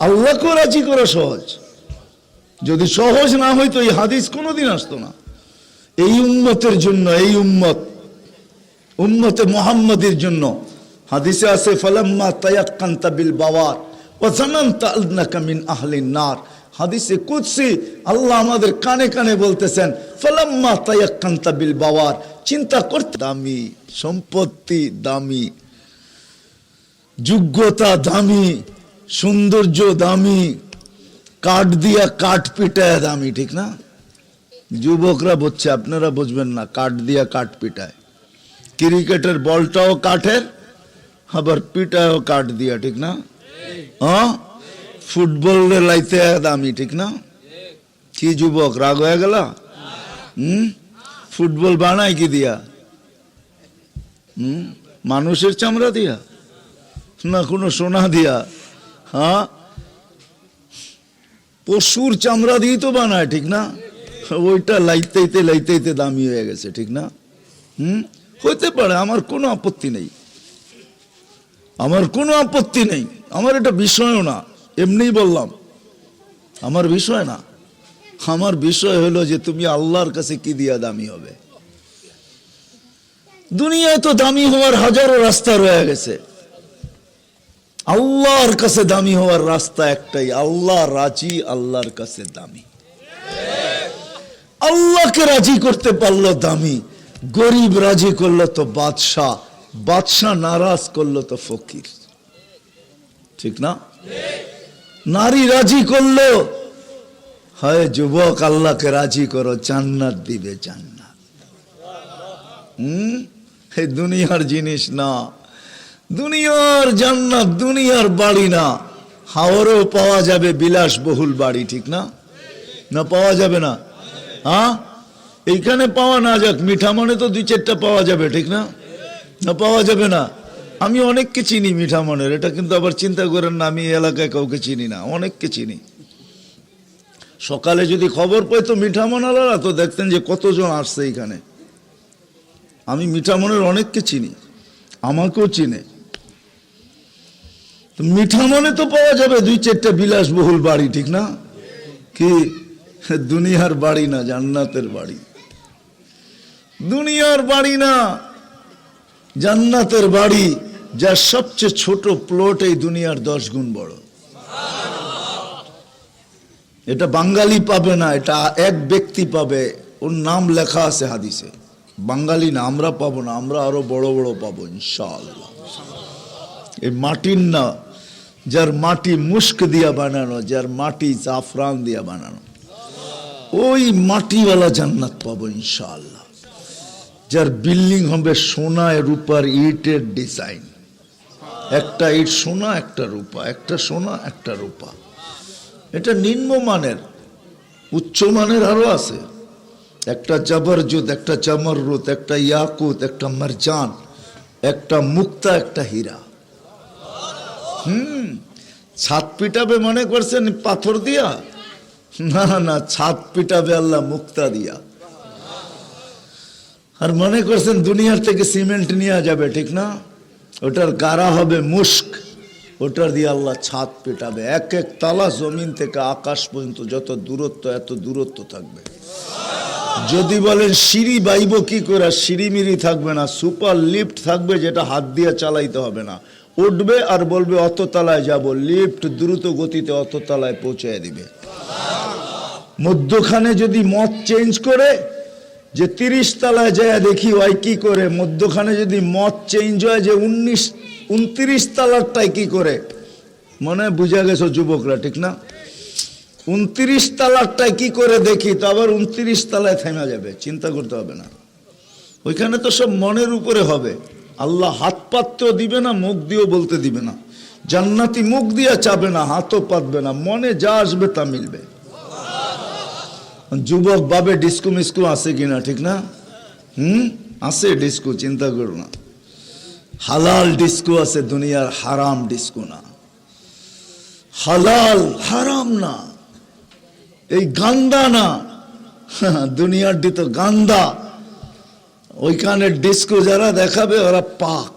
আল্লাহকেও রাজি করা সহজ। যদি সহজ না হইতো, এই হাদিস কোনোদিন আসতো না। এই উম্মতের জন্য, এই উম্মত, উম্মতে মোহাম্মদের জন্য। হাদিসে আছে, ফালাম্মা তায়াক্কান্তা বিল বাওয়ার ওয়া জানান্তা আন্নাকা মিন আহলিন নার। হাদিসে কুদসি, আল্লাহ আমাদের কানে কানে বলতেছেন, ফালাম্মা তায়াক্কান্তা বিল বাওয়ার। চিন্তা করতে দামি, সম্পত্তি দামি, যোগ্যতা দামি সৌন্দর্য দামি, কাঠ দিয়া কাঠ পিটায় দামি, ঠিক না? যুবকরা বুঝছে আপনারা বুঝবেন না, কাঠ দিয়া কাঠ পিটায়। ক্রিকেটের বলটাও কাঠের, আবার পিটায়ও কাঠ দিয়া, ঠিক না? হ্যাঁ ফুটবলের লাইতে দামি, ঠিক না? কি যুবক, রাগ হয়ে গেল? হুম? ফুটবল বানায় কি দিয়া? হুম? মানুষের চামড়া দিয়া? না কোনো সোনা দিয়া? হ্যাঁ? পশুর চামড়া দিয়ে তো বানায়, ঠিক না? ওইটা লাইতেইতে লাইতেইতে দামি হয়ে গেছে, ঠিক না? হুম? হইতে পারে, আমার কোনো আপত্তি নেই। আমার কোনো আপত্তি নেই। আমার এটা বিষয়ও না, এমনিই বললাম। আমার বিষয় না। আমার বিষয় হলো যে তুমি আল্লাহর কাছে কি দিয়া দামি হবে? দুনিয়ায় তো দামি হওয়ার হাজারো রাস্তা রয়ে গেছে। আল্লাহর কাছে দামি হওয়ার রাস্তা একটাই, আল্লাহ রাজি, আল্লাহর কাছে দামি। আল্লাহকে রাজি করতে পারল দামি, গরিব রাজি করল তো বাদশাহ বাদশাহ নারাজ করল তো ফকির। ঠিক না? নারী রাজি করল, হয় যুবক, আল্লাহকে রাজি করো, জান্নাত দিবে জান্নাত। হুম? এই দুনিয়ার জিনিস না। দুনিয়ার জান্নাত, দুনিয়ার বাড়ি না। হাওরেও পাওয়া যাবে বিলাস বহুল বাড়ি, ঠিক না? না, পাওয়া যাবে না। হ্যাঁ? এইখানে পাওয়া না যাক, মিঠা মনে তো দুই চারটা পাওয়া যাবে, ঠিক না? না, পাওয়া যাবে না। আমি অনেককে চিনি মিঠা মনের, এটা কিন্তু আবার চিন্তা করেন না, আমি এলাকায় কাউকে চিনি না, অনেককে চিনি। সকালে যদি খবর পাইতো মিঠা মনালারা তো দেখতেন যে কতজন আসছে এইখানে। আমি মিঠা মনের অনেককে চিনি, আমাকেও চিনে। মিঠা মনে তো পাওয়া যাবে, দুই চারটা বিলাসবহুল বাড়ি, ঠিক না? কি? দুনিয়ার বাড়ি না, জান্নাতের বাড়ি। দুনিয়ার বাড়ি না, জান্নাতের বাড়ি, যার সবচেয়ে ছোট প্লট এই দুনিয়ার দশ গুণ বড়। এটা বাঙালি পাবে না, এটা এক ব্যক্তি পাবে। ওর নাম লেখা আছে হাদিসে। বাঙালি না, আমরা পাবো না, আমরা আরও বড় বড় পাবো, ইনশাআল্লাহ। এই মাটির না যার মাটি মুস্ক দিয়া বানানো, যার মাটি জাফরান দিয়া বানানো। ওই মাটিওয়ালা জান্নাত পাবো ইনশাআল্লাহ। যার বিল্ডিং হবে সোনায় রূপার ইটের ডিজাইন। একটা ইট সোনা, একটা রূপা, একটা সোনা, একটা রূপা। এটা নিম্নমানের উচ্চমানের আরও আছে। একটা জবরজুদ একটা চমররুত একটা ইয়াকুত, একটা মারজান, একটা মুক্তা, একটা হীরা। হুম, ছাদ পিটাবে মনে করছেন পাথর দিয়া? না না, ছাদ পিটাবে আল্লাহ মুক্তা দিয়া। আর মনে করছেন দুনিয়ার থেকে সিমেন্ট নিয়ে যাবে, ঠিক না? ওটার গাড়া হবে মুস্ক ওটার দিয়ে আল্লাহ ছাদ পেটাবে। এক এক তালা জমিন থেকে আকাশ পর্যন্ত যত দূরত্ব, এত দূরত্ব থাকবে। যদি বলেন, সিঁড়ি বাইব কি করে? সিঁড়ি মিড়ি থাকবে না, সুপার লিফট থাকবে যেটা হাত দিয়ে চালাইতে হবে না। উঠবে আর বলবে অত তলায় যাব। লিফট দ্রুত গতিতে অত তলায় পৌঁছে দিবে। মধ্যখানে যদি মত চেঞ্জ করে, যে তিরিশ তলায় যায় দেখি, ওই কি করে? মধ্যখানে যদি মত চেঞ্জ হয়, যে উনিশ, উনত্রিশ তালারটাই কি করে? মনে বুঝা গেছো যুবকরা, ঠিক না? উনত্রিশ তালারটাই কি করে দেখি, তো আবার উনত্রিশ তালায় থেমে যাবে, চিন্তা করতে হবে না। ওইখানে তো সব মনের উপরে হবে। আল্লাহ হাত পাত্র দিবে না, মুখ দিয়েও বলতে দিবে না। জান্নাতি মুখ দিয়া চাবে না, হাতও পাতবে না, মনে যা আসবে তা মিলবে। যুবক বাবে ডিস্কো মিস্কো আছে কিনা, ঠিক না? হুম? আছে ডিস্কো, চিন্তা করো না। হালাল ডিস্কো আছে, দুনিয়ার হারাম ডিস্কো না। হালাল হারাম না। এই গান্দা না। দুনিয়ার তো গান্দা। ওইখানে ডিস্কো যারা দেখাবে, ওরা পাক।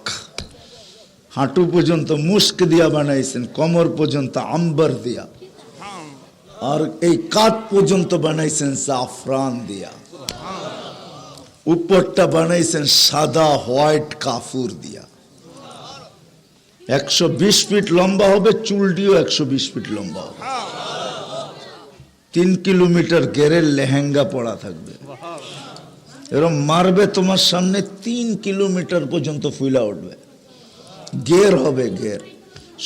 হাঁটু পর্যন্ত মুস্ক দিয়া বানাইছেন, কমর পর্যন্ত আম্বার দিয়া। আর এই কাত পর্যন্ত বানাইছেন জাফরান দিয়া। উপরটা বানাইছেন সাদা হোয়াইট কাফুর দিয়া। একশো বিশ ফিট লম্বা হবে, চুলটিও একশো বিশ ফিট লম্বা হবে। তিন কিলোমিটার গেরের লেহেঙ্গা পড়া থাকবে। এরকম মারবে তোমার সামনে তিন কিলোমিটার পর্যন্ত ফুলা উঠবে। গের হবে গের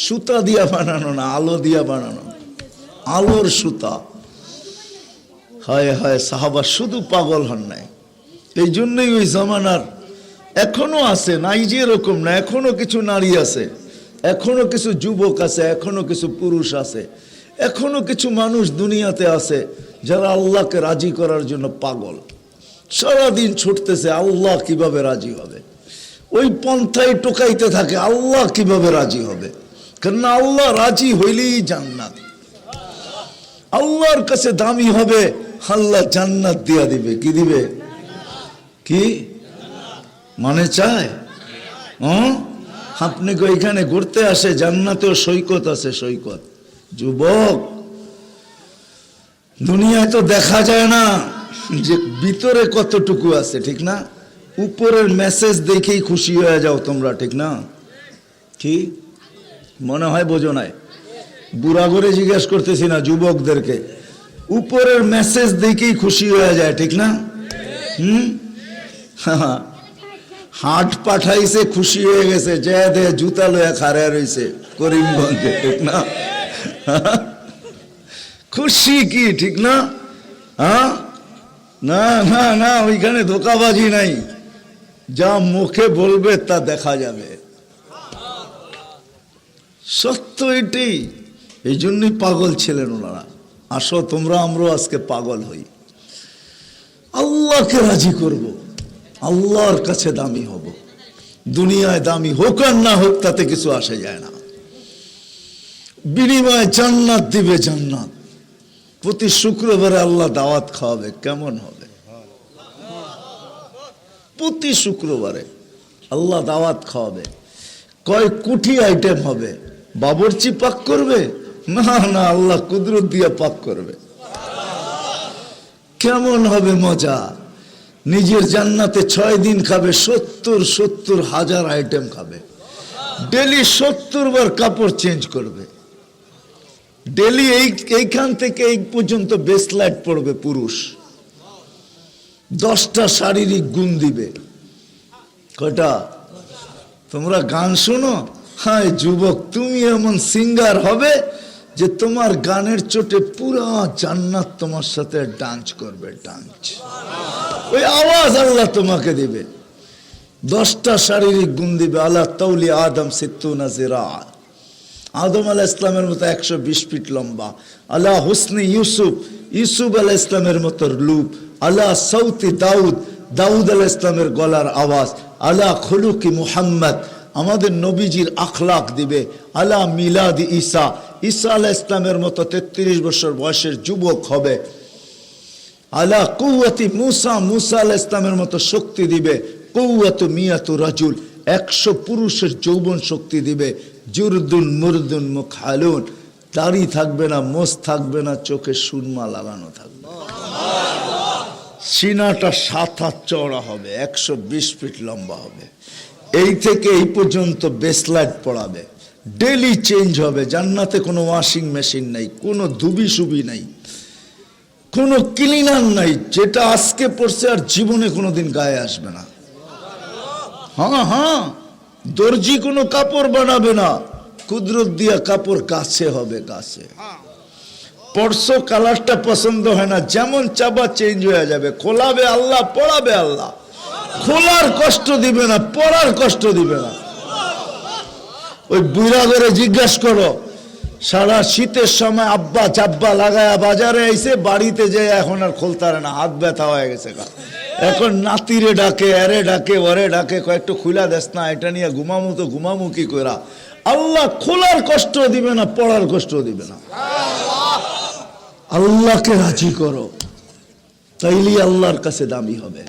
সুতা দিয়া বানানো না, আলো দিয়া বানানো আলোর সুতা। হায় হায়, সাহাবা শুধু পাগল হন নাই। এই জন্যই ওই জামানার এখনও আছে, নাই যে এরকম না, এখনও কিছু নারী আছে, এখনও কিছু যুবক আছে, এখনও কিছু পুরুষ আছে, এখনও কিছু মানুষ দুনিয়াতে আছে যারা আল্লাহকে রাজি করার জন্য পাগল। সারাদিন ছুটতেছে, আল্লাহ কীভাবে রাজি হবে? ওই পন্থায় টোকাইতে থাকে, আল্লাহ কীভাবে রাজি হবে? কেননা আল্লাহ রাজি হইলেই জান্নাত। আল্লাহর কাছে দামি হবে, আল্লাহ জান্নাত দিয়া দিবে। কি দিবে? কি? মানে চায়? আপনি ওইখানে ঘুরতে আসে, জান্নাতেও সৈকত আছে, সৈকত। যুবক, দুনিয়ায় তো দেখা যায় না। যে ভিতরে কতটুকু আছে, ঠিক না? উপরের মেসেজ দেখেই খুশি হয়ে যাও তোমরা, ঠিক না? কি? মনে হয় বোঝো নাই। বুড়া করে জিজ্ঞেস করতেছি না যুবকদেরকে। উপরের মেসেজ দেখেই খুশি হয়ে যায়, ঠিক না? হুম? হাট পাঠাইছে, খুশি হয়ে গেছে। যে দে, জুতা লয়ে খারে রইছে করিমগঞ্জে, ঠিক না? খুশি কি, ঠিক না? হ্যাঁ? না না না, ওইখানে ধোকাবাজি নাই। যা মুখে বলবে তা দেখা যাবে। সত্য এটি। এই জন্যই পাগল ছিলেন ওনারা। আসো, তোমরা, আমরাও আজকে পাগল হই। আল্লাহকে রাজি করব। আল্লাহর কাছে দামি হব। দুনিয়ায় দামি হোক আর না হোক, তাতে কিছু আসে যায় না। বিনিময়ে জান্নাত দিবে জান্নাত। প্রতি শুক্রবারে আল্লাহ দাওয়াত খাওয়াবে, কেমন হবে? প্রতি শুক্রবারে আল্লাহ দাওয়াত খাওয়াবে। কয় কোটি আইটেম হবে? বাবরচি পাক করবে? না না, আল্লাহ কুদরত দিয়ে পাক করবে। কেমন হবে মজা? নিজের জান্নাতে ছয় দিন খাবে, সত্তর সত্তর হাজার আইটেম খাবে। ডেলি সত্তর বার কাপড় চেঞ্জ করবে। ডেলি এই, এইখান থেকে এই পর্যন্ত বেসলাইট পড়বে পুরুষ। দশটা শারীরিক গুণ দিবে। কটা তোমরা গান শোনো? হ্যাঁ যুবক, তুমি এমন সিঙ্গার হবে যে তোমার গানের চোটে পুরা জান্নাত তোমার সাথে ডান্স করবে ডান্স ওই আওয়াজ আল্লাহ তোমাকে দিবে। দশটা শারীরিক গুণ দিবে। আল্লাহ তৌলি আদম সিত্তু নাজিরা আদম আলাহ ইসলামের মতো একশো বিশ ফিট লম্বা, আল্লাহ হুসনি ইউসুফ ইউসুফ আলাহ ইসলামের মতো লুপ আল্লাহ সৌতি দাউদ দাউদ আলাহ ইসলামের গলার আওয়াজ, আল্লাহ খলুকি মুহাম্মদ, আমাদের নবীজির আখলাক দিবে, আল্লাহ মিলাদ ঈসা ঈসা আলাহ ইসলামের মতো তেত্রিশ বছর বয়সের যুবক হবে, আল্লাহ কৌয়াতি মুসা মুসা আলাহ ইসলামের মতো শক্তি দিবে কৌয়াত মিয়াতু রাজুল, একশো পুরুষের যৌবন শক্তি দিবে জুরদুন মুরদুন মুখ হালুন দাড়ি থাকবে না, মোষ থাকবে না, চোখে সুরমা লাগানো থাকবে। সিনাটা সাত হাত চওড়া হবে, একশো বিশ ফিট লম্বা হবে। এই থেকে এই পর্যন্ত বেসলাইট পড়াবে। ডেলি চেঞ্জ হবে, জান্নাতে কোনো ওয়াশিং মেশিন নাই, কোনো ধুবি সুবি নাই, কোনো ক্লিনার নাই, যেটা আজকে পড়ছে আর জীবনে কোনোদিন গায়ে আসবে না। হ্যাঁ হ্যাঁ। দর্জি কোনো কাপড় বানাবে না। কুদরত দিয়া কাপড় কাছে হবে কাছে। পরশো কালারটা পছন্দ হয় না, যেমন চাবা চেঞ্জ হয়ে যাবে। খোলাবে আল্লাহ, পড়াবে আল্লাহ। খোলার কষ্ট দিবে না, পড়ার কষ্ট দিবে না। ওই বুড়া করে জিজ্ঞাসা করো, সারা শীতের সময় আব্বা চাব্বা লাগায়া বাজারে আইসে বাড়িতে যে এখন আর খুলতারে না, হাত ব্যথা হয়ে গেছে। এখন নাতিরে ডাকে আরে ডাকে ওরে ডাকে, কয়েকটু খুলা দেস না, এটা নিয়ে ঘুমামু তো ঘুমামু কি করা আল্লাহ খোলার কষ্ট দিবে না, পড়ার কষ্ট দিবে না। আল্লাহকে রাজি করো, তাইলেই আল্লাহর কাছে দামি হবে।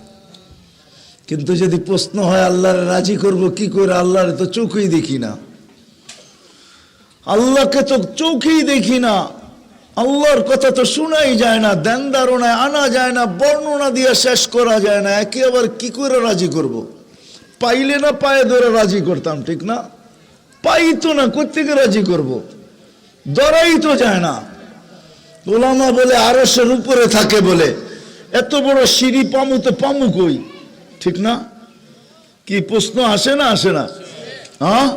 কিন্তু যদি প্রশ্ন হয়, আল্লাহর রাজি করব কি করে আল্লাহর তো চোখেই দেখি না। আল্লাহকে তো চোখেই দেখি না। আল্লাহর কথা তো শোনাই যায় না, দেন ধারণায় আনা যায় না, বর্ণনা দিয়ে শেষ করা যায় না, একে আবার কি করে রাজি করব। পাইলে না পায়ে ধরে রাজি করতাম, ঠিক না? পাইতো না কোথেকে রাজি করব। ধরাই তো যায় না। ওলামা বলে আরসের উপরে থাকে বলে, এত বড় সিঁড়ি পামু তো পামু কই? ঠিক না? কি প্রশ্ন আসে না আসে না? হ্যাঁ?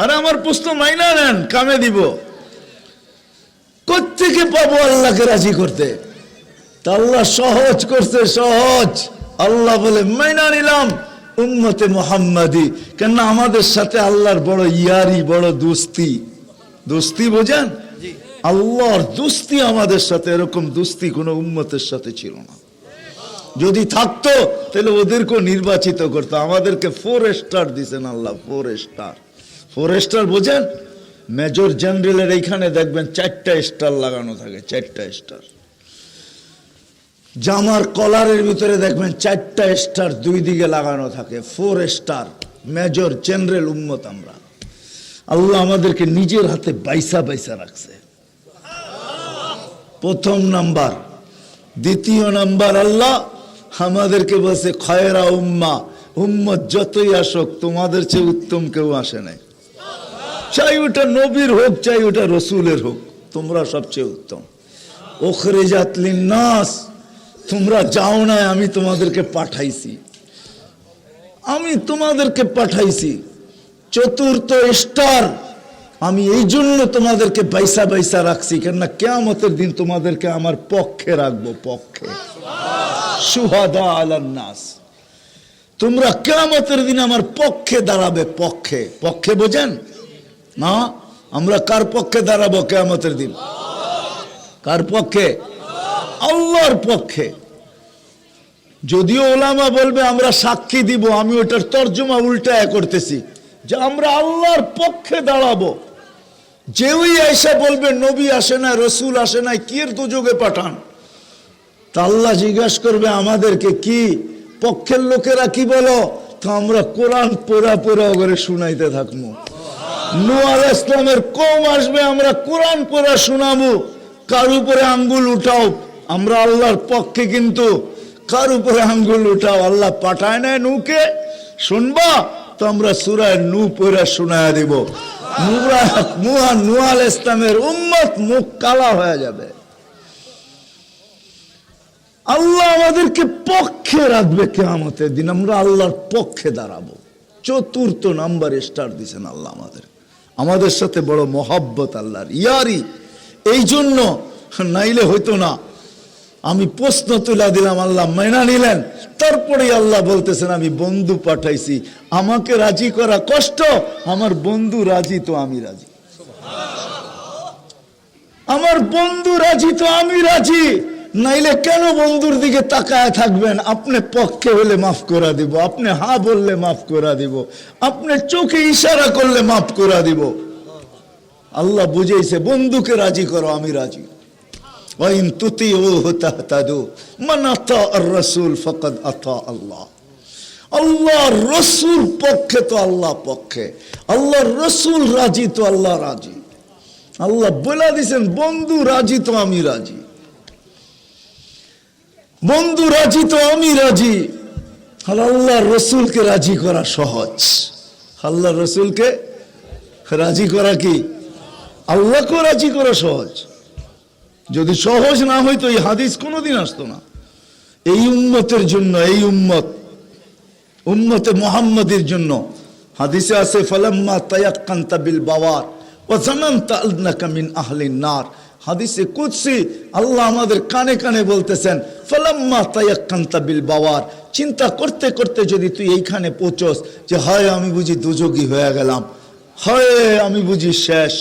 আরে আমার প্রশ্ন মাইনা নেন, কামে দিব। কোথেকে পাবো আল্লাহকে রাজি করতে? তা আল্লাহ সহজ করতে সহজ। আল্লাহ বলে মাইনা নিলাম উম্মতে মোহাম্মদি। কেন আমাদের সাথে আল্লাহর বড় ইয়ারি বড় দোস্তি। দোস্তি বোঝেন? আল্লাহর দোস্তি আমাদের সাথে এরকম দোস্তি কোনো উম্মতের সাথে ছিল না। যদি থাকতো তাহলে ওদেরকেও নির্বাচিত করতো। আমাদেরকে ফোর স্টার দিছেন Allah four star four star বোঝেন? মেজর জেনারেলের এইখানে দেখবেন চারটা স্টার লাগানো থাকে, চারটা স্টার। জামার কলারের ভিতরে দেখবেন চারটা স্টার দুই দিকে লাগানো থাকে ফোর স্টার মেজর জেনারেল উম্মত আমরা। আল্লাহ আমাদেরকে নিজের হাতে বাইসা বাইসা রাখছে। প্রথম নাম্বার, দ্বিতীয় নাম্বার, আল্লাহ আমাদেরকে বলছে, খয়রা উম্মা, উম্মত যতই আসুক, তোমাদের চেয়ে উত্তম কেউ আসে নাই। চাই ওটা নবীর হোক, চাই ওটা রসুলের হোক। তোমরা সবচেয়ে উত্তম। ওখরে জাতলিন নাস তোমরা যাও না আমি তোমাদেরকে পাঠাইছি। আমি তোমাদেরকে পাঠাইছি। চতুর্থ স্টার, আমি এই জন্য তোমাদেরকে বাইসা বাইসা রাখছি, কেননা কেয়ামতের দিন তোমাদেরকে আমার পক্ষে রাখব, পক্ষে। সুহাদা আলান্নাস। তোমরা কেয়ামতের দিন আমার পক্ষে দাঁড়াবে, পক্ষে। পক্ষে বোঝেন? না? আমরা কার পক্ষে দাঁড়াবো কেয়ামতের দিন? কার পক্ষে? আল্লাহর পক্ষে। যদিও ওলামা বলবে, আমরা সাক্ষী দিব, আমি ওটার তর্জমা উল্টায় করতেছি। যে আমরা আল্লাহর পক্ষে দাঁড়াবো। যেই এসে বলবে, নবী আসে না রসুল আসে না কি এর দুযোগে পাঠান? তা আল্লাহ জিজ্ঞাসা করবে, আমাদেরকে কি? পক্ষের লোকেরা কি বলো? তো আমরা কোরআন পোড়া পোড়া করে শুনাইতে থাকব। নোয়াল ইসলামের কম আসবে, আমরা কোরআন পড়া শোনাবো। কার উপরে আঙ্গুল উঠাও? আমরা আল্লাহর পক্ষে কিন্তু কার উপরে আঙ্গুল উঠাও? আল্লাহ পাঠায় না নুকে। শুনবা? তো আমরা সুরায় নু পড়া শোনায় দিব। নুয়াল ইসলামের উম্মত মুখ কালা হয়ে যাবে। আল্লাহ আমাদেরকে পক্ষে রাখবে কেয়ামতের দিন, আমরা আল্লাহর পক্ষে দাঁড়াবো। চতুর্থ নাম্বার স্টার দিছেন আল্লাহ আমাদের আমাদের সাথে বড় মহাব্বত আল্লাহর। ইয়ারি এই জন্য নাইলে হইতো না। আমি প্রশ্ন তুলা দিলাম আল্লাহ মেনা নিলেন। তারপরে আল্লাহ বলতেছেন আমি বন্ধু পাঠাইছি। আমাকে রাজি করা কষ্ট। আমার বন্ধু রাজি তো আমি রাজি। আমার বন্ধু রাজি তো আমি রাজি। নাইলে কেন বন্ধুর দিকে তাকায় থাকবেন? আপনি পক্ষে হলে মাফ করা দিব, আপনি হা বললে মাফ করা দিব, আপনি চোখে ইশারা করলে মাফ করা দিব। আল্লাহ বুঝেছে বন্ধুকে রাজি করো, আমি রাজি। আল্লাহ। রসুল পক্ষে তো আল্লাহ পক্ষে, আল্লাহ রসুল রাজি তো আল্লাহ রাজি। আল্লাহ বন্ধু রাজি তো আমি রাজি। বন্ধু রাজি তো আমি রাজি। আল্লাহ রসুলকে রাজি করা সহজ। আল্লাহ রসুলকে রাজি করা কি? আল্লাহকেও রাজি করা সহজ। যদি সহজ না হইতো এই হাদিস কোনোদিন আসতো না। এই উম্মতের জন্য, এই উম্মত, উম্মতে মোহাম্মদের জন্য হাদিসে আছে, ফালাম্মা তায়াক্কান্তা বিল বাওয়ার ও জানান্তা আলনাকা মিন আহলিন নার। হাদিসে কুদসি, আল্লাহ আমাদের কানে কানে বলতেছেন, ফালাম্মা তায়াক্কান্তা বিল বাওয়ার। চিন্তা করতে করতে যদি তুই এইখানে পৌঁছস যে, হয়, আমি বুঝি দুযোগী হয়ে গেলাম। হয়, আমি বুঝি শেষ।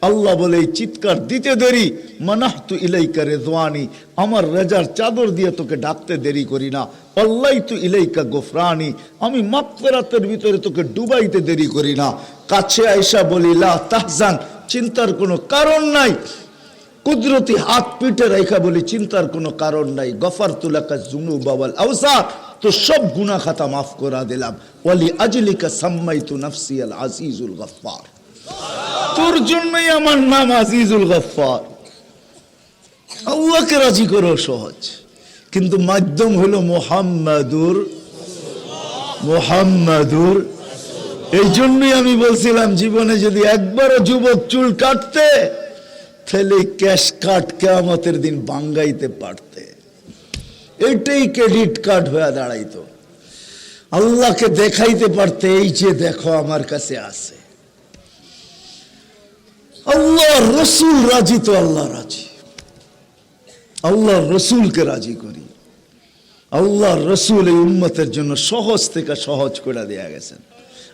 আল্লাহ বলে, এই চিৎকার দিতে দেরি। মানাহতু ইলাইকা রেজওয়ানি আমার রেজার চাদর দিয়ে তোকে ডাকতে দেরি করি না। আল্লাহ তু ইলাইকা গোফরানি। আমি মাফেরাতের ভিতরে তোকে ডুবাইতে দেরি করি না। কাছে আইসা বলি, লা তাহজান। চিন্তার কোনো কারণ নাই। কুদরতি হাত পিঠে রেখা বলি, চিন্তার কোনো কারণ নাই। গফার তুলাকা জুনু বাবাল আউসা তো সব গুনা খাতা মাফ করা দিলাম। ওয়ালি আজলিকা সাম্মাইতু নাফসি আল আজিজুল গফফার। তোর জন্যই আমার নাম আজিজুল গফফার। আল্লাহকে রাজি করো, সহজ। কিন্তু মাধ্যম হলো মোহাম্মদুর মোহাম্মদুর। এই জন্যই আমি বলছিলাম, জীবনে যদি একবারও যুবক চুল কাটতে তাহলে ক্যাশ কাট কেয়ামতের দিন বাঙ্গাইতে পারতে। এটাই ক্রেডিট কার্ড হয়ে দাঁড়াইতো। আল্লাহকে দেখাইতে পারতে এই যে দেখো আমার কাছে আছে। আল্লাহ রসুল রাজি তো আল্লাহ রাজি। আল্লাহ রসুলকে রাজি করি। আল্লাহ রসুল এই উম্মতের জন্য সহজ থেকে সহজ করে দেয়া গেছেন।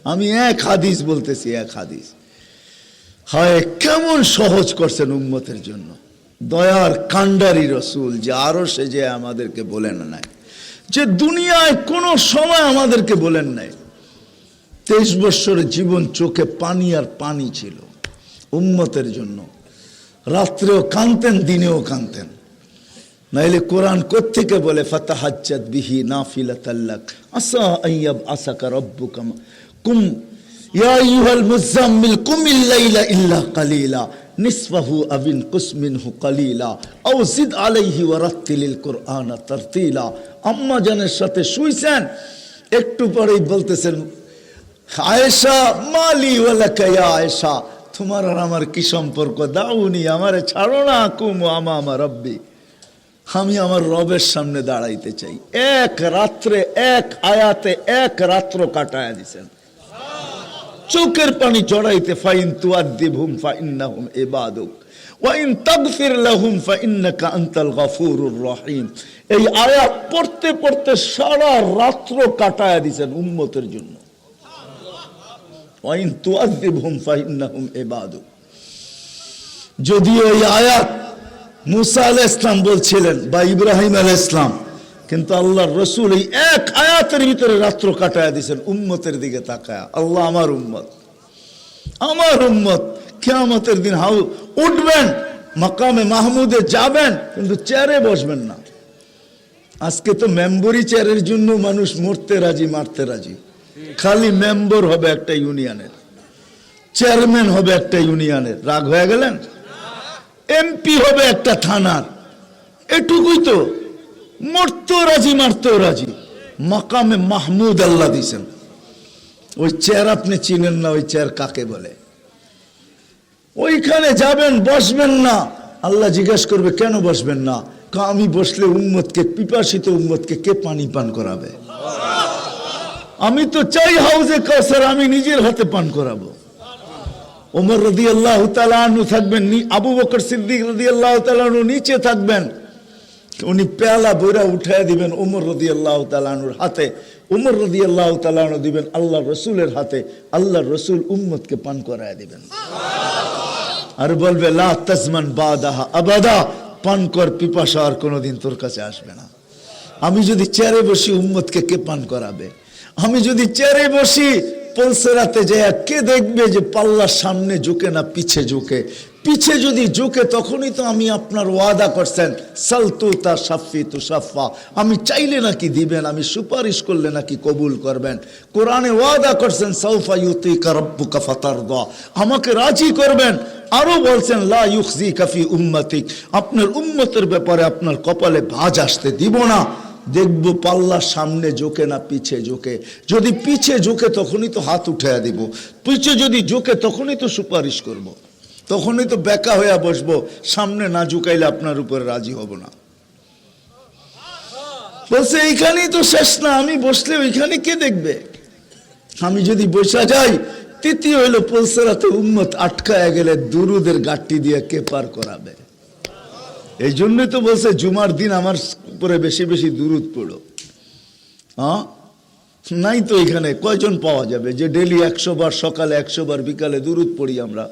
আমি এক হাদিস বলতেছি, এক হাদিস। হয়, কেমন সহজ করছেন উম্মতের জন্য। দয়ার কান্ডারি রসুল যে আরও সে যে আমাদেরকে বলেন নাই। যে দুনিয়ায় কোনো সময় আমাদেরকে বলেন নাই। তেইশ বৎসরের জীবন চোখে পানি আর পানি ছিল। উম্মতের জন্য। রাত্রেও কানতেন দিনেও কানতেন নাইলে কোরআন কোত্থেকে বলে, ফাতাহাজ্জাত বিহি নাফিলাতাল্লাক। আসা আইয়াব আসাকা কুম ইয়া মুজাম্মিল কুরআনা আম্মা জানের সাথে শুইছেন, একটু পরেই বলতেছেন, আয়েশা, মালি আয়েশা, তোমার আর আমার কি সম্পর্ক? দাউনি, আমারে ছাড়ো না, কুম আমা আমার রব্বি। আমি আমার রবের সামনে দাঁড়াইতে চাই। এক রাত্রে, এক আয়াতে, এক রাত্র কাটায়া দিছেন। চোখের পানি জড়াইতে, ফাইন তুয়াদ্দিবহুম, ফাইন্নাহুম ইবাদুক। ওয়াইন তাগফির লাহুম, ফাইন্নাকা আনতাল গফুরুর রহিম। এই আয়াত পড়তে পড়তে সারা রাত্র কাটায়া দিছেন উম্মতের জন্য। ওয়াইন তুয়াদ্দিবহুম, ফাইন্নাহুম ইবাদুক। যদিও এই আয়াত মুসা আল ইসলাম বলছিলেন বা ইব্রাহিম আল ইসলাম কিন্তু আল্লাহর রসুল এই এক আয়াতের ভিতরে রাত্র কাটায় দিয়েছেন, উম্মতের দিকে তাকায়। আল্লাহ আমার উম্মত। আমার উম্মত। কেয়ামতের দিন হাউ উঠবেন, মাকামে মাহমুদে যাবেন, কিন্তু চেয়ারে বসবেন না। আজকে তো মেম্বরি চেয়ারের জন্য মানুষ মরতে রাজি, মারতে রাজি। খালি মেম্বর হবে একটা ইউনিয়নের। চেয়ারম্যান হবে একটা ইউনিয়নের। রাগ হয়ে গেলেন? এমপি হবে একটা থানার। এটুকুই তো। মরতেও রাজি, মারতেও রাজি। মাকামে মাহমুদ আল্লাহ দিছেন ওই চেয়ার আপনি চিনেন না, ওই চেয়ার কাকে বলে? ওইখানে যাবেন, বসবেন না। আল্লাহ জিজ্ঞেস করবে, কেন বসবেন না? আমি বসলে উম্মতকে, পিপাসিত উম্মতকে কে পানি পান করাবে? আমি তো চাই হাউজে কাউসার, আমি নিজের হাতে পান করাবো। ওমর রদি আল্লাহ তালু থাকবেন আবু বকর সিদ্দিক রদি আল্লাহ তালু নিচে থাকবেন। উনি পেয়ালা বইরা উঠায় দিবেন উমর রদি আল্লাহ তালানুর হাতে। উমর রদি আল্লাহ তালানু দিবেন আল্লাহ রসুলের হাতে। আল্লাহ রসুল উম্মতকে পান করায় দিবেন। আর বলবে, লা তাজমান বাদাহা আবাদা। পান কর পিপাসা আর কোনোদিন তোর কাছে আসবে না। আমি যদি চেয়ারে বসি, উম্মতকে কে পান করাবে? আমি যদি চেয়ারে বসি পলসেরাতে যায় কে দেখবে যে পাল্লার সামনে ঝুঁকে না পিছে ঝুঁকে? পিছে যদি ঝুঁকে, তখনই তো আমি আপনার ওয়াদা করছেন, সালতু তা সাফি তু সাফা। আমি চাইলে নাকি দিবেন, আমি সুপারিশ করলে নাকি কবুল করবেন। কোরআনে ওয়াদা করছেন সৌফা ইউতি কারব্বুকা ফাতার আমাকে রাজি করবেন, আরও বলছেন, লা ইউখজি কাফি উম্মতিক। আপনার উম্মতের ব্যাপারে আপনার কপালে ভাজ আসতে দিব না। দেখব পাল্লার সামনে ঝোঁকে না পিছে ঝোঁকে। যদি পিছে ঝোঁকে তখনই তো হাত উঠে দিব। পিছে যদি ঝোঁকে তখনই তো সুপারিশ করব। তখনই তো বেকা হইয়া বসবো। সামনে না ঝুঁকাইলে আপনার উপরে রাজি হব না। বলছে, এইখানেই তো শেষ না, আমি বসলে ওইখানে কে দেখবে? আমি যদি বসা যাই, তৃতীয় হইল পলসেরাতে উম্মত আটকায় গেলে দুরুদের গাঠটি দিয়ে কে পার করাবে? এই জন্যই তো বলছে জুমার দিন আমার উপরে বেশি বেশি দূরত পড়ো। হ্যাঁ? নাই তো এখানে, কয়জন পাওয়া যাবে? যে ডেলি একশো বার, সকালে একশো বার, বিকালে দূরত পড়ি আমরা।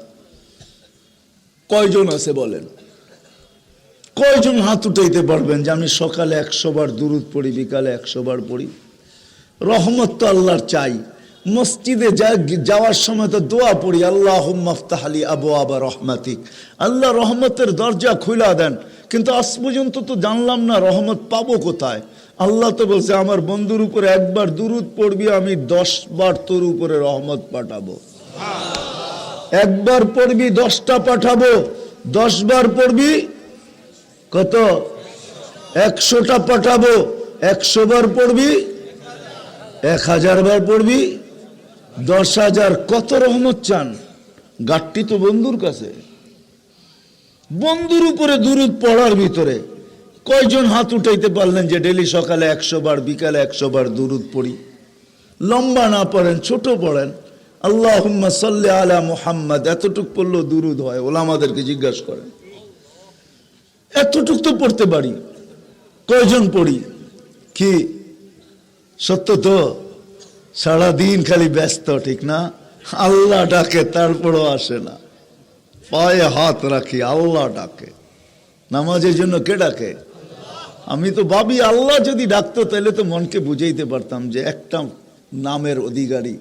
কয়জন আছে বলেন? কয়জন হাত উঠাইতে পারবেন যে আমি সকালে একশো বার দুরুদ পড়ি, বিকালে একশো বার পড়ি? রহমত তো আল্লাহর চাই। মসজিদে যাওয়ার সময় তো দোয়া পড়ি আল্লাহ মাফতাহালি আবু আবা রহমাতিক। আল্লাহ রহমতের দরজা খুলা দেন। কিন্তু আজ পর্যন্ত তো জানলাম না রহমত পাবো কোথায়। আল্লাহ তো বলছে, আমার বন্ধুর উপরে একবার দুরুদ পড়বি, আমি দশ বার তোর উপরে রহমত পাঠাবো। একবার পড়বি, দশটা পাঠাবো। দশ বার পড়বি, কত? একশোটা পাঠাবো। একশো বার পড়বি এক হাজার বার পড়বি। দশ হাজার কত রহমত চান? গাঠটি তো বন্ধুর কাছে। বন্ধুর উপরে দুরুদ পড়ার ভিতরে। কয়জন হাত উঠাইতে পারলেন যে ডেলি সকালে একশো বার, বিকালে একশো বার দুরুদ পড়ি? লম্বা না পড়েন, ছোট পড়েন। আল্লাহ সাল্লি আলা মুহাম্মদ, এতটুক পড়লেও দুরুদ হয়, ওলামাদেরকে জিজ্ঞাসা করেন। এতটুক তো পড়তে পারি। কয়জন পড়ি? কি? সত্য তো? সারাদিন খালি ব্যস্ত, ঠিক না? আল্লাহ ডাকে, তারপরও আসে না। পায়ে হাত রাখি, আল্লাহ ডাকে। নামাজের জন্য কে ডাকে? আমি তো ভাবি, আল্লাহ যদি ডাকতো, তাহলে তো মনকে বুঝাইতে পারতাম যে একটা নামের অধিকারী।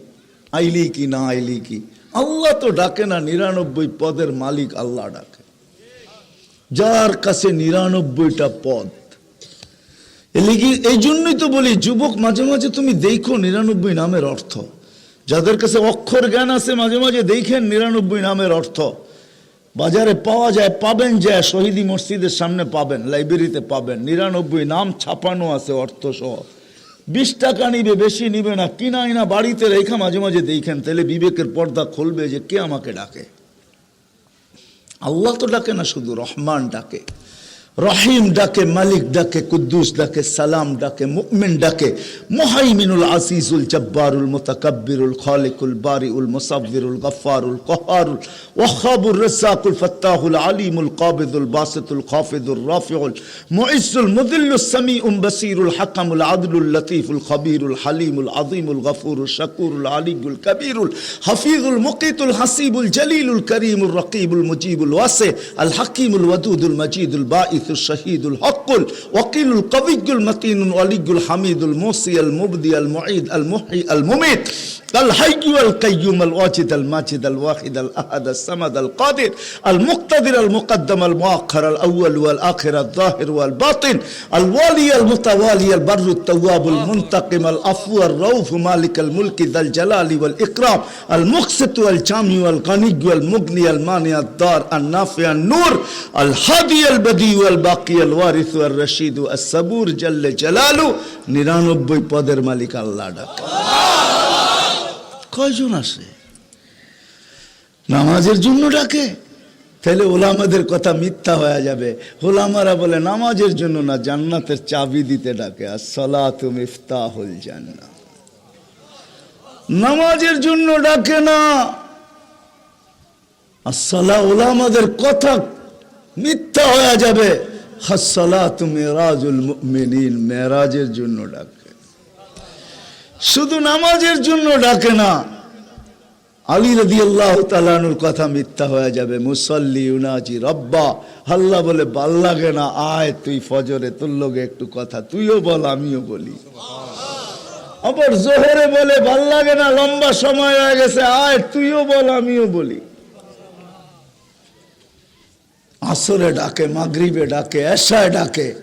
আইলি কি, না আইলি কি? আল্লাহ তো ডাকে না, নিরানব্বই পদের মালিক আল্লাহ ডাকে। যার কাছে নিরানব্বইটা পদ। এই জন্যই তো বলি, যুবক, মাঝে মাঝে তুমি দেখো নিরানব্বই নামের অর্থ। যাদের কাছে অক্ষর জ্ঞান আছে, মাঝে মাঝে দেখেন নিরানব্বই নামের অর্থ। বাজারে পাওয়া যায়, পাবেন যে শহীদি মসজিদের সামনে পাবেন, লাইব্রেরিতে পাবেন। নিরানব্বই, নাম ছাপানো আছে অর্থ সহ বিশ টাকা নিবে, বেশি নিবে না, কিনাই না, বাড়িতে রেখা মাঝে মাঝে দেখেন, তাহলে বিবেকের পর্দা খুলবে যে কে আমাকে ডাকে। আল্লাহ তো ডাকে না, শুধু রহমান ডাকে। রহিম ডাকে মালিক ডাকে কুদ্দুস ডাকে সালাম ডাকে মুমিন ডাকে মুহাইমিনুল আসিসুল জব্বারুল মুতাকাব্বিরুল খালিকুল বারিউল মুসাব্বিরুল গফফারুল কহারুল ওয়াহাবুর রাসাকুল ফাত্তাহুল আলিমুল কাবিদুল বাসিতুল খাফিদুল রাফিউল মুইসুল মুদিল্লুস সামিউম বাসিরুল হাকামুল আদলুল লতিফুল খবীরুল হালিমুল আযীমুল গফুরুল শাকুরুল আলিয়ুল কবীরুল হাফিজুল মুকিতুল হাসিবুল জলিলুল করিমুল রকিবুল মুজিবুল ওয়াসি আল হাকিমুল ওয়াদুদুল মজিদুল বাঈথুল الشهيد الحق وقيل القوي المتين الولي الحميد الموصي المبدي المعيد المحي المميت الحي القيوم الواجد الماجد الواحد الأحد السمد القادر المقتدر المقدم المؤخر الأول والآخر الظاهر والباطن الوالي المتوالي البر التواب المنتقم العفو الروف مالك الملك ذا الجلال والإكرام المقسط والجامع والغني والمغني المانع الدار النافع النور الهادي البديع নিরানব্বই পদের মালিক আল্লাহ কয়জন আসে? নামাজের জন্য ডাকে? তাহলে ওলামাদের কথা মিথ্যা হয়ে যাবে। ওলামারা বলে, নামাজের জন্য না, জান্নাতের চাবি দিতে ডাকে। আর সলা তুমি ইফতাহুল নামাজের জন্য ডাকে না। আর সালা, ওলামাদের কথা মিথ্যা হয়ে যাবে। মেরাজের জন্য ডাকে। শুধু নামাজের জন্য ডাকে না, আলী রদি আল্লাহ তালানুর কথা মিথ্যা হয়ে যাবে। মুসল্লি উনাজি রব্বা হাল্লা বলে ভালো লাগে না, আয় তুই ফজরে, তোর লোকে একটু কথা, তুইও বল, আমিও বলি। আবার জোহরে বলে ভালো লাগে না, লম্বা সময় হয়ে গেছে, আয় তুইও বল, আমিও বলি। আসরে ডাকে, মাগরিবে ডাকে, এশায় ডাকে।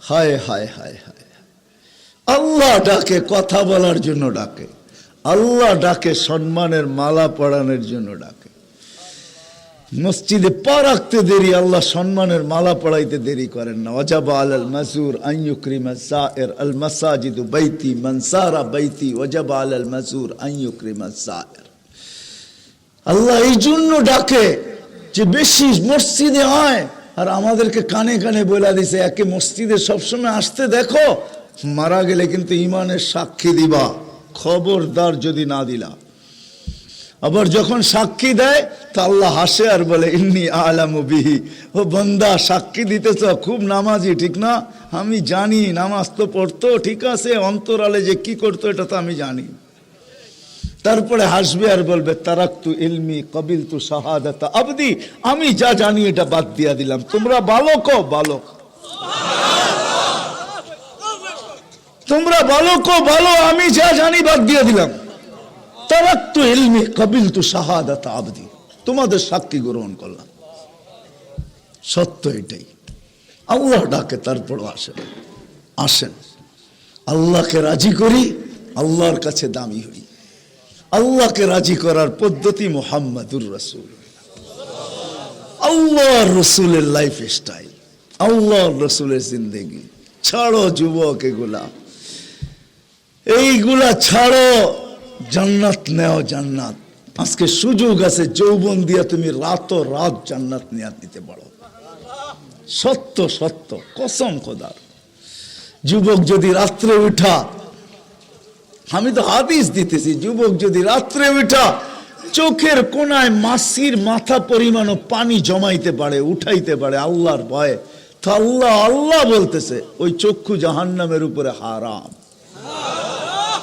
হায় হায় হায় হায়। আল্লাহ ডাকে, কথা বলার জন্য ডাকে। আল্লাহ ডাকে, সম্মানের মালা পড়ানোর জন্য ডাকে। মসজিদে পা রাখতে দেরি, আল্লাহ সম্মানের মালা পড়াইতে দেরি করেন না। ওজাবা আল আল মাসুর আইয়ুক্রিমা সায়ের আল মাসাজিদু বাইতি মনসারা বাইতি ওজাবা আল আল মাসুর আইয়ুক্রিমা সায়ের। আল্লাহ এই জন্য ডাকে যে বেশি মসজিদে হয়, আর আমাদেরকে কানে কানে বলে দিছে, একে মসজিদে সবসময় আসতে দেখো, মারা গেলে কিন্তু ইমানের সাক্ষী দিবা, খবরদার যদি না দিলা। আবার যখন সাক্ষী দেয়, তা আল্লাহ হাসে আর বলে, ইন্নি আলামু বিহি। ও বন্দা, সাক্ষী দিতেছ, খুব নামাজি, ঠিক না? আমি জানি, নামাজ তো পড়তো, ঠিক আছে, অন্তরালে যে কি করতো, এটা তো আমি জানি। তারপরে হাসবে আর বলবে, তারাক্তু ইলমি কবিল তু শাহাদাতা আবদি। আমি যা জানি এটা বাদ দিয়া দিলাম। তোমরা বালক বালক। তোমরা বালক ভালো আমি যা জানি বাদ দিয়ে দিলাম। তারাক্তু ইলমি কবিল তু শাহাদাতা আবদি। তোমাদের সাক্ষী গ্রহণ করলাম। সত্য এটাই। আল্লাহ ডাকে, তারপরও আসেন আসেন। আল্লাহকে রাজি করি, আল্লাহর কাছে দামি হই। আল্লাহকে রাজি করার পদ্ধতি মোহাম্মদুর রসুল আল্লাহর রসুলের লাইফ স্টাইল আল্লাহর রসুলের জিন্দেগি। ছাড়ো যুবক এগুলা। এইগুলা ছাড়ো, জান্নাত নেও জান্নাত। আজকে সুযোগ আছে, যৌবন দিয়া তুমি রাত রাত জান্নাত নেওয়া দিতে পারো। সত্য সত্য, কসম খোদার। যুবক যদি রাত্রে উঠা আমি তো হাদিস দিতেছি, যুবক যদি রাত্রে উঠা চোখের কোনায় মাসির মাথা পরিমাণ পানি জমাইতে পারে, উঠাইতে পারে আল্লাহর ভয়ে, তো আল্লাহ আল্লাহ বলতেছে, ওই চক্ষু জাহান্নামের উপরে হারাম।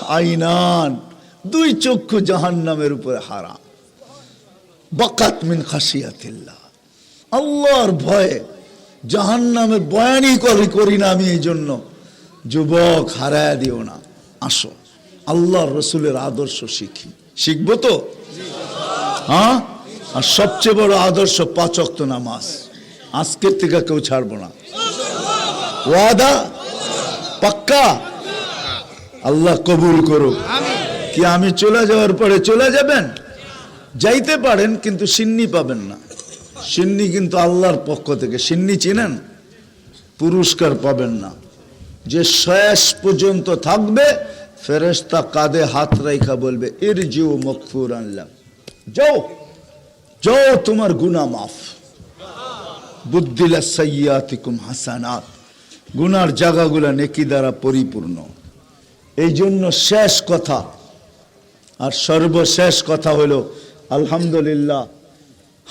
আইনান, দুই চক্ষু জাহান্নামের উপরে হারাম। বাকাত মিন খাসিয়াতিল্লাহ আল্লাহর ভয়ে জাহান্নামের বয়ানই করি করি না আমি এই জন্য। যুবক, হারায় দিও না। আসো। আল্লাহর রসুলের আদর্শ শিখি। শিখব তো? হ্যাঁ? আর সবচেয়ে বড় আদর্শ পাচক নামাজ। আজকের থেকে কেউ ছাড়বো না। ওয়াদা? পাক্কা? আল্লাহ কবুল করুক। কি আমি চলে যাওয়ার পরে চলে যাবেন? যাইতে পারেন, কিন্তু সিন্নি পাবেন না। সিন্নি কিন্তু আল্লাহর পক্ষ থেকে। সিন্নি চিনেন? পুরস্কার পাবেন না। যে শেষ পর্যন্ত থাকবে ফেরেস্তা কাঁধে হাত রাইখা বলবে এর জিও মকফুর আনলাম যাও যাও তোমার গুনা মাফ। বুদ্দিলা সৈয়াতিকুম হাসানাত। গুনার জায়গাগুলা নেকি দ্বারা পরিপূর্ণ। এই জন্য শেষ কথা, আর সর্বশেষ কথা হলো, আলহামদুলিল্লাহ,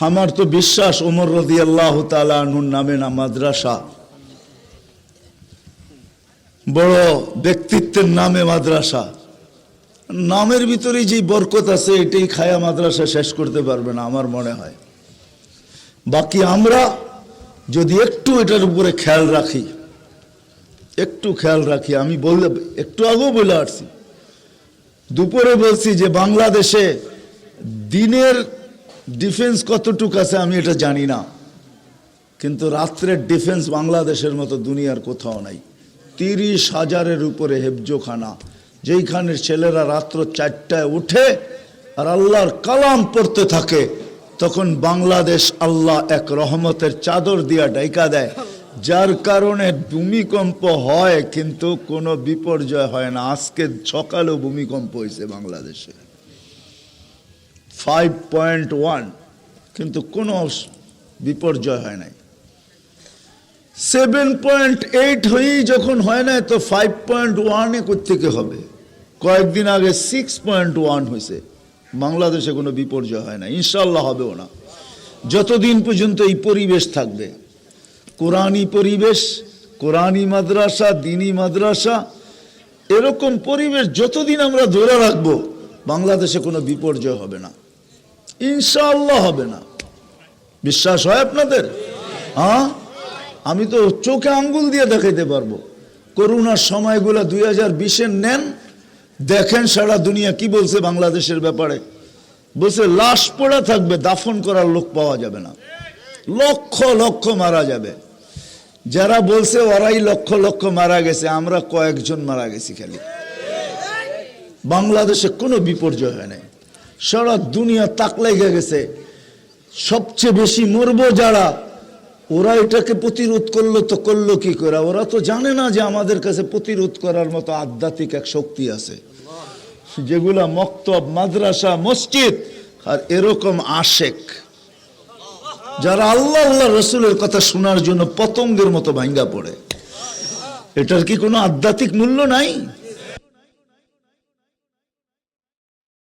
আমার তো বিশ্বাস ওমর রদি আল্লাহ তালুর নামে না মাদ্রাসা। বড় ব্যক্তিত্বের নামে মাদ্রাসা। নামের ভিতরে যে বরকত আছে, এটাই খায়া মাদ্রাসা শেষ করতে পারবে না, আমার মনে হয়। বাকি আমরা যদি একটু এটার উপরে খেয়াল রাখি, একটু খেয়াল রাখি, আমি বললে, একটু আগেও বলে আসছি। দুপুরে বলছি যে, বাংলাদেশে দিনের ডিফেন্স কতটুক আছে আমি এটা জানি না। কিন্তু রাত্রের ডিফেন্স বাংলাদেশের মতো দুনিয়ার কোথাও নাই। তিরিশ হাজারের উপরে হেফজোখানা, যেইখানের ছেলেরা রাত্র চারটায় উঠে আর আল্লাহর কালাম পড়তে থাকে, তখন বাংলাদেশ আল্লাহ এক রহমতের চাদর দিয়া ডাইকা দেয়। যার কারণে ভূমিকম্প হয়, কিন্তু কোনো বিপর্যয় হয় না। আজকে সকালেও ভূমিকম্প হয়েছে বাংলাদেশে। ফাইভ পয়েন্ট ওয়ান কিন্তু কোনো বিপর্যয় হয় নাই। সেভেন পয়েন্ট এইট হয়েই যখন হয় না, তো ফাইভ পয়েন্ট ওয়ানে থেকে হবে? কয়েকদিন আগে সিক্স পয়েন্ট ওয়ান হয়েছে। বাংলাদেশে কোনো বিপর্যয় হয় না। ইনশাল্লাহ হবেও না। যতদিন পর্যন্ত এই পরিবেশ থাকবে কোরআনী পরিবেশ কোরআনী মাদ্রাসা দিনী মাদ্রাসা, এরকম পরিবেশ যতদিন আমরা ধরে রাখব, বাংলাদেশে কোনো বিপর্যয় হবে না। ইনশাল্লাহ হবে না। বিশ্বাস হয় আপনাদের? হ্যাঁ? আমি তো চোখে আঙ্গুল দিয়ে দেখাইতে পারব। করোনার সময়গুলো দুই হাজার বিশের নেন, দেখেন সারা দুনিয়া কি বলছে বাংলাদেশের ব্যাপারে। বলছে, লাশ পড়া থাকবে, দাফন করার লোক পাওয়া যাবে না। লক্ষ লক্ষ মারা যাবে। যারা বলছে, ওরাই লক্ষ লক্ষ মারা গেছে, আমরা কয়েকজন মারা গেছি খালি। বাংলাদেশে কোনো বিপর্যয় হয় নাই। সারা দুনিয়া তাক লেগে গেছে। সবচেয়ে বেশি মরবো যারা ওরা এটাকে প্রতিরোধ করল তো করল কি করে? ওরা তো জানে না যে আমাদের কাছে প্রতিরোধ করার মতো আধ্যাত্মিক এক শক্তি আছে। যেগুলা মক্তব, মাদ্রাসা, মসজিদ আর এরকম আশেক। যারা আল্লাহ আল্লাহ রসুলের কথা শোনার জন্য পতঙ্গের মতো ভাঙ্গা পড়ে। এটার কি কোনো আধ্যাত্মিক মূল্য নাই?